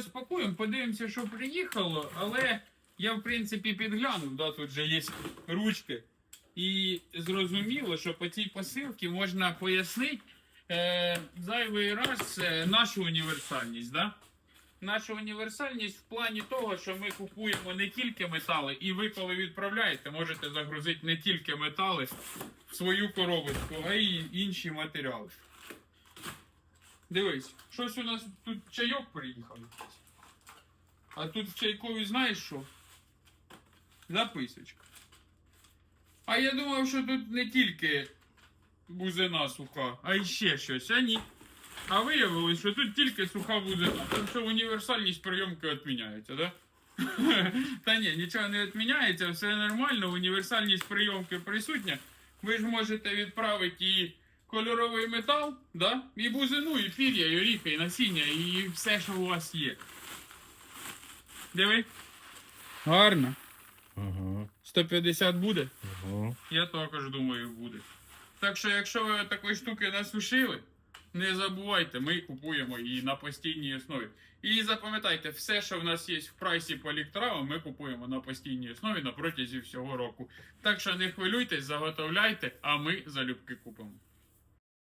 розпакуємо, подивимося, що приїхало, але я, в принципі, підглянув, да, тут же є ручки. І зрозуміло, що по цій посилці можна пояснити е, зайвий раз е, нашу універсальність. Да? Наша універсальність в плані того, що ми купуємо не тільки метали, і ви, коли відправляєте, можете загрузити не тільки метали в свою коробочку, а й інші матеріали. Дивись, щось у нас тут чайок приїхав. А тут в чайкові знаєш що? Записочка. А я думав, що тут не тільки бузина суха, а й ще щось, а ні. А виявилось, що тут тільки суха бузина. Так що універсальність прийомки відміняється, да? Та ні, нічого не відміняється, все нормально, універсальність прийомки присутня. Ви ж можете відправити і кольоровий метал, да? і бузину, і пір'я, і оріхи, і насіння, і все, що у вас є. Диви. Гарно. Угу. 150 буде? Угу. Я також думаю, буде. Так що, якщо ви такої штуки насушили, не забувайте, ми купуємо її на постійній основі. І запам'ятайте, все, що в нас є в прайсі по електравам, ми купуємо на постійній основі на протязі всього року. Так що не хвилюйтесь, заготовляйте, а ми залюбки купимо.